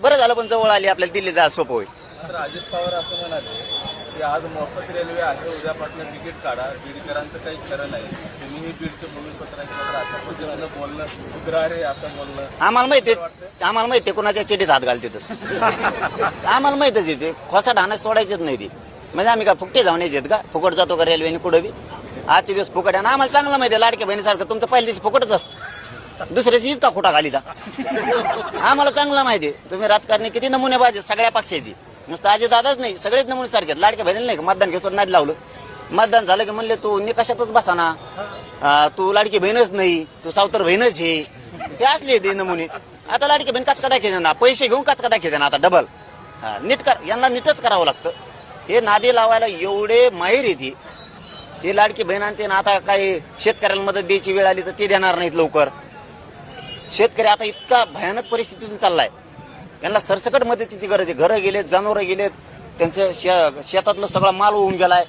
बरं झालं पण जवळ आली आपल्याला दिल्ली जा सोपं होईल. तर अजित पवार असं म्हणाले की आज मोफत रेल्वे आहे उद्यापासून तिकीट काढा. बीडकरांचं काही खरं नाही. तुम्ही ही बीडचे भूमिपत्र तर अशा पद्धतीनं बोलणं उग्रारे असं बोलणं. आम्हाला माहिती आम्हाला माहिती कुणाच्या चिडीत हात घालते तसं. आम्हाला माहितच आहे ते. खोसा ढाणं सोडायचेच नाही ते. म्हणजे आम्ही का फुकटे जाऊन यायचे का? फुकट जातो का रेल्वेने कुठं बी? आजचे दिवस फुकट आहे. आणि आम्हाला चांगलं माहिती आहे लाडक्या बहिणीसारखं तुमचं पहिल्या दिवशी फुकटच असतं. दुसऱ्याची का खोटा घालीचा आम्हाला चांगला माहिती आहे. तुम्ही राजकारणी किती नमुने पाहिजे सगळ्या पक्षाची. नुसतं आजी दादाच नाही सगळेच नमुने सारखे आहेत. लाडक्या बहिणीला नाही का मतदान घेऊन नाही लावलं? मतदान झालं की म्हणले तू निकषातच बसा ना तू लाडकी बहीणच नाही तू सावतर बहीणच हे ते असले ते नमुने. आता लाडकी बहीण काच का दाखवते ना पैसे घेऊन काच का दाखवते ना आता डबल नीट कर यांना नीटच करावं लागतं. हे नादी लावायला एवढे माहीर येते हे लाडकी बहीण आणते ना आता काही शेतकऱ्याला मदत द्यायची वेळ आली तर ते देणार नाहीत लवकर. शेतकरी आता इतका भयानक परिस्थितीतून चाललाय. त्यांना सरसकट मदतीची गरज आहे. घरं गेलेत जनावरं गेलेत त्यांचं शे- शेतातलं सगळा माल होऊन गेलाय.